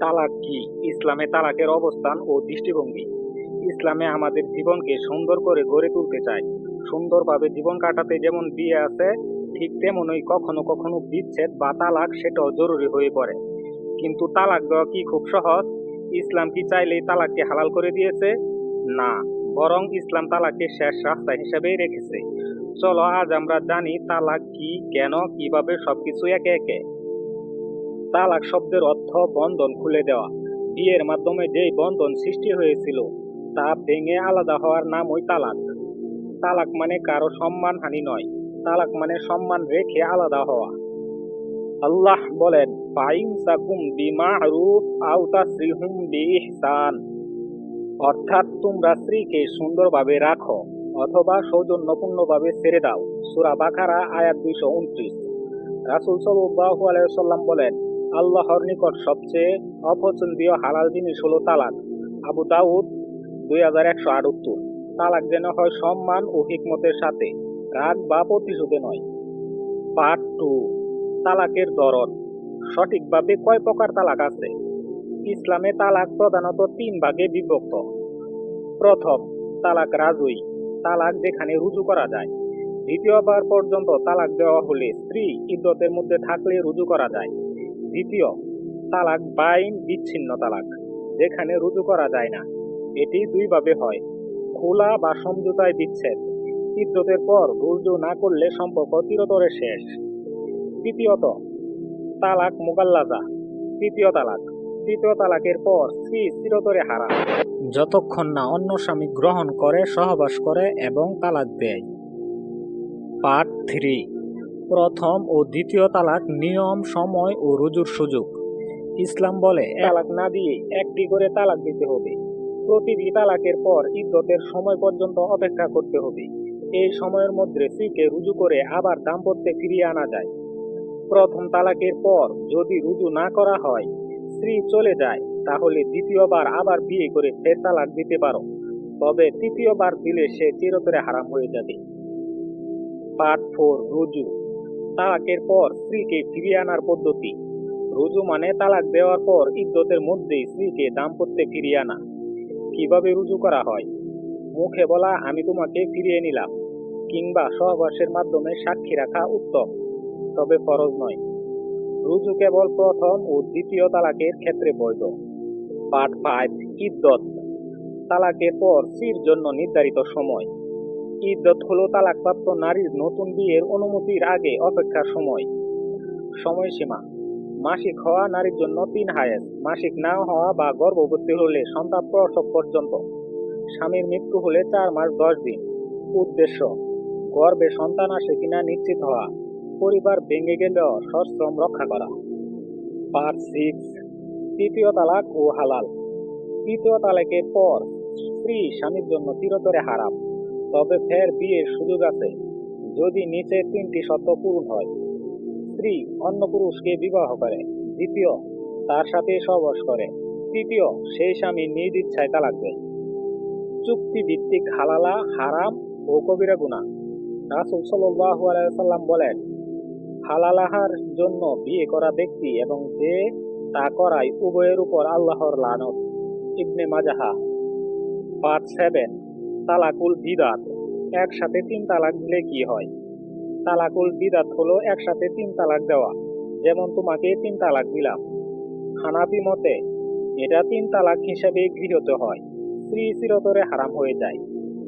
তালাক কি? ইসলামে তালাকের অবস্থান ও দৃষ্টিভঙ্গি। ইসলামে আমাদের জীবনকে সুন্দর করে গড়ে তুলতে চায়। সুন্দরভাবে জীবন কাটাতে যেমন বিয়ে আছে, ঠিক তেমনই কখনো কখনো বিচ্ছেদ বা তালাক সেটাও জরুরি হয়ে পড়ে। কিন্তু তালাক দেওয়া কি খুব সহজ? ইসলাম কি চাইলেই তালাককে হালাল করে দিয়েছে? না, বরং ইসলাম তালাককে শেষ রাস্তা হিসেবেই রেখেছে। চলো আজ আমরা জানি তালাক কি, কেন, কীভাবে সবকিছু একে একে। তালাক শব্দের অর্থ বন্ধন খুলে দেওয়া। বিয়ের মাধ্যমে যেই বন্ধন সৃষ্টি হয়েছিল, তা ভেঙে আলাদা হওয়ার নাম ওই তালাক। তালাক মানে কারও সম্মান হানি নয়, তালাক মানে সম্মান রেখে আলাদা হওয়া। আল্লাহ বলেন ফাইন সাকুম বিমারুফ আও তাসরিহুম বিইহসান। অর্থাৎ তোমরা স্ত্রীকে সুন্দরভাবে রাখো অথবা সৌজন্যপূর্ণভাবে ছেড়ে দাও। সূরা বাখারা আয়াত দুইশো উনত্রিশ। রাসূল সাল্লাল্লাহু আলাইহি সাল্লাম বলেন আল্লাহর নিকট সবচেয়ে অপছন্দীয় হালাল জিনিস হলো তালাক। আবু দাউদ দুই হাজার একশো আটাত্তর। তালাক যেন হয় সম্মান ও হিকমতের সাথে, রাগ বা প্রতিশোধে নয়। পার্ট টু, তালাকের দরদ সঠিকভাবে কয় প্রকার তালাক আছে। ইসলামে তালাক প্রধানত তিন ভাগে বিভক্ত। প্রথম, তালাক রাজুই, তালাক যেখানে রুজু করা যায়। দ্বিতীয়বার পর্যন্ত তালাক দেওয়া হলে স্ত্রী ইদ্যতের মধ্যে থাকলে রুজু করা যায়। দ্বিতীয় তালাক, বাইন বিচ্ছিন্ন তালাক, যেখানে রুজু করা যায় না। এটি দুইভাবে হয়। খোলা বা সমঝোতায় বিচ্ছেদ। ইদ্যতের পর রুজু না করলে সম্পর্ক চিরতরে শেষ। তৃতীয়ত, তালাক মুগাল্লাজা তৃতীয় তালাক। তৃতীয় তালাকের পর স্ত্রী চিরতরে হারা যতক্ষণ না অন্য স্বামী গ্রহণ করে, সহবাস করে এবং তালাক দেয়। পার্ট থ্রি প্রথম ও দ্বিতীয় তালাক নিয়ম, সময় ও রুজুর সুযোগ। ইসলাম বলে তালাক না দিয়ে একটি করে তালাক দিতে হবে। প্রতিটি তালাকের পর ইদ্যতের সময় পর্যন্ত অপেক্ষা করতে হবে। এই সময়ের মধ্যে স্ত্রীকে রুজু করে আবার দাম্পত্যে ফিরিয়ে আনা যায়। প্রথম তালাকের পর যদি রুজু না করা হয়, স্ত্রী চলে যায়, তাহলে দ্বিতীয়বার আবার বিয়ে করে ফের তালাক দিতে পারো। তবে তৃতীয়বার দিলে সে চিরতরে হারাম হয়ে যাবে। পার্ট ফোর, রুজু। তালাকের পর স্ত্রীকে ফিরিয়ে আনার পদ্ধতি। রুজু মানে তালাক দেওয়ার পর ইদ্যতের মধ্যেই স্ত্রীকে দাম্পত্যে ফিরিয়ে আনা। কীভাবে রুজু করা হয়? মুখে বলা, আমি তোমাকে ফিরিয়ে নিলাম, কিংবা সহবাসের মাধ্যমে সাক্ষী রাখা উত্তম, তবে ফরজ নয়। রুজু কেবল প্রথম ও দ্বিতীয় তালাকের ক্ষেত্রে বৈধ। পার্ট ফাইভ ইদ্যত তালাকের পর স্ত্রীর জন্য নির্ধারিত সময়। ইদ্যত হলো তালাকপ্রাপ্ত নারীর নতুন বিয়ের অনুমতির আগে অপেক্ষার সময়। সময়সীমা। মাসিক হওয়া নারীর জন্য তিন হায়েস মাসিক না হওয়া বা গর্ভবতী হলে সন্তান প্রসব পর্যন্ত। স্বামীর মৃত্যু হলে চার মাস দশ দিন। উদ্দেশ্য। গর্ভে সন্তান আসে কিনা নিশ্চিত হওয়া। পরিবার ভেঙে গেলেও সশ্রম রক্ষা করা। Part six. তৃতীয় তালাক ও হালাল। তৃতীয় তালাকের পর স্ত্রী স্বামীর জন্য চিরতরে হারাম। তবে ফের বিয়ের সুযোগ আছে। যদি নিচে তিনটি শর্ত পূরণ হয়, স্ত্রী অন্য পুরুষকে বিবাহ করে, দ্বিতীয় তার সাথে সহবাস করে, তৃতীয় সেই স্বামী নিজ ইচ্ছায় তালাক চুক্তি ভিত্তিক হালালা, হারাম ও কবিরা গুণা রাসুল সাল্লাল্লাহু আলাইহি সাল্লাম বলেন, হালালাহার জন্য বিয়ে করা ব্যক্তি এবং যে তা করায় উভয়ের উপর আল্লাহর লানত। ইবনে মাজাহা পার্ট সেভেন। তালাকুল বিদাত। একসাথে তিন তালাক দিলে কি হয়? তালাকুল বিদাত হলো একসাথে তিন তালাক দেওয়া। যেমন তোমাকে তিন তালাক দিলাম। হানাফি মতে, এটা তিন তালাক হিসেবে গৃহীত হয়। স্ত্রী চিরতরে হারাম হয়ে যায়।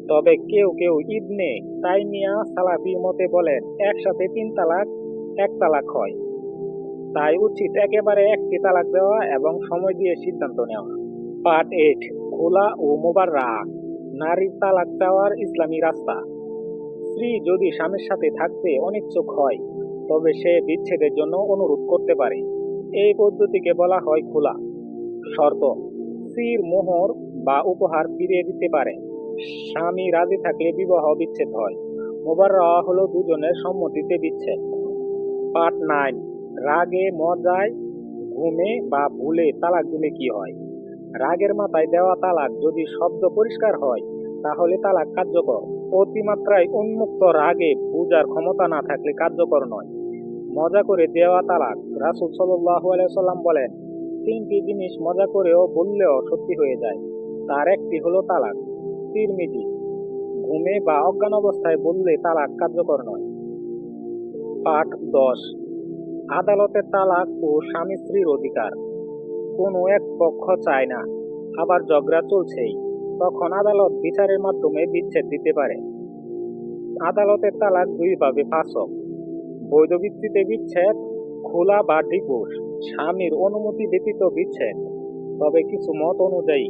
তবে কেউ কেউ ইবনে তাইমিয়া সালাফি মতে বলেন, একসাথে তিন তালাক, এক তালাক হয়। তাই উচিত একেবারে একটি তালাক দেওয়া এবং সময় দিয়ে সিদ্ধান্ত নেওয়া। পার্ট এইট, খোলা ও মোবার রাগ নারীর তালাক চাওয়ার ইসলামী রাস্তা। স্ত্রী যদি স্বামীর সাথে থাকতে অনিচ্ছুক হয়, তবে সে বিচ্ছেদের জন্য অনুরোধ করতে পারে। এই পদ্ধতিকে বলা হয় খোলা। শর্ত, স্ত্রীর মোহর বা উপহার ফিরিয়ে দিতে পারে। স্বামী রাজি থাকলে বিবাহ বিচ্ছেদ হয়। মোবার রাওয়া হলো দুজনের সম্মতিতে বিচ্ছেদ। পার্ট নাইন, রাগে মজায়, ঘুমে বা ভুলে তালাক দিলে কি হয়? রাগের মাথায় দেওয়া তালাক যদি শব্দ পরিষ্কার হয়, তাহলে তালাক কার্যকর। অতিমাত্রায় উন্মুক্ত রাগে পূজার ক্ষমতা না থাকলে কার্যকর নয়। মজা করে দেওয়া তালাক, রাসুল সাল্লাম বলেন, তিনটি জিনিস মজা করেও বললেও সত্যি হয়ে যায়। তার একটি হলো তালাক, তিরমিজি। ঘুমে বা অজ্ঞান অবস্থায় বললে তালাক কার্যকর নয়। পাঠ দশ আদালতের তালাক ও স্বামী স্ত্রীর অধিকার। কোনো এক পক্ষ চায় না। আবার ঝগড়া চলছেই। তখন আদালত বিচারের মাধ্যমে বিচ্ছেদ দিতে পারে। আদালতের তালাক দুইভাবে ফাঁসক। বৈধ ভিত্তিতে বিচ্ছেদ, খোলা বা ডিভোর্স, স্বামীর অনুমতি ব্যতীত বিচ্ছেদ। তবে কিছু মত অনুযায়ী,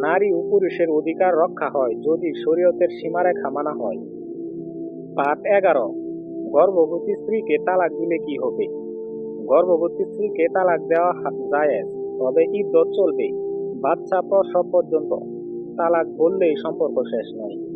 নারী ও পুরুষের অধিকার রক্ষা হয় যদি শরীয়তের সীমারেখা মানা হয়। পাঠ এগারো। গর্ভবতী স্ত্রীকে তালাক দিলে কি হবে? গর্ভবতী স্ত্রীকে তালাক দেওয়া জায়েজ। তবে ইদ্যত চলবে বাচ্চা প্রসব পর্যন্ত তালাক বললেই সম্পর্ক শেষ নয়।